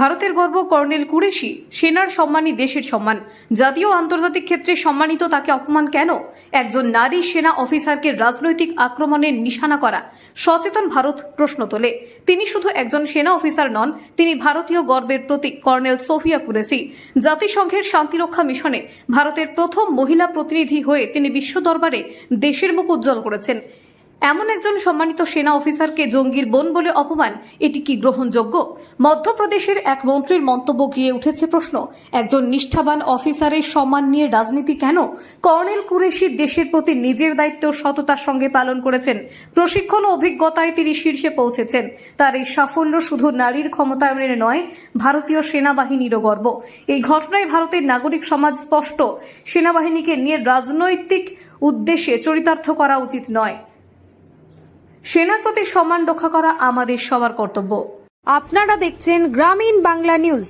ভারতের গর্ব কর্নেল কুরেশি, সেনার সম্মানই দেশের সম্মান। জাতীয় আন্তর্জাতিক ক্ষেত্রে সম্মানিত তাকে অপমান কেন? একজন নারী সেনা অফিসারকে রাজনৈতিক আক্রমণের নিশানা করা। সচেতন ভারত প্রশ্ন তোলে। তিনি শুধু একজন সেনা অফিসার নন, তিনি ভারতীয় গর্বের প্রতীক কর্নেল সোফিয়া কুরেসি জাতিসংঘের শান্তিরক্ষা মিশনে ভারতের প্রথম মহিলা প্রতিনিধি হয়ে তিনি বিশ্ব দরবারে দেশের মুখ উজ্জ্বল করেছেন। এমন একজন সম্মানিত সেনা অফিসারকে জঙ্গির বোন বলে অপমান, এটি কি গ্রহণযোগ্য? মধ্যপ্রদেশের এক মন্ত্রীর মন্তব্য গিয়ে উঠেছে প্রশ্ন, একজন নিষ্ঠাবান অফিসারের সম্মান নিয়ে রাজনীতি কেন? কর্নেল কুরেশি দেশের প্রতি নিজের দায়িত্ব সততার সঙ্গে পালন করেছেন, প্রশিক্ষণ ও অভিজ্ঞতায় তিনি শীর্ষে পৌঁছেছেন। তার এই সাফল্য শুধু নারীর ক্ষমতায়নের নয়, ভারতীয় সেনাবাহিনীরও গর্ব। এই ঘটনায় ভারতের নাগরিক সমাজ স্পষ্ট, সেনাবাহিনীকে নিয়ে রাজনৈতিক উদ্দেশ্যে চরিতার্থ করা উচিত নয়। সেনার প্রতি সম্মান রক্ষা করা আমাদের সবার কর্তব্য। আপনারা দেখছেন গ্রামীণ বাংলা নিউজ।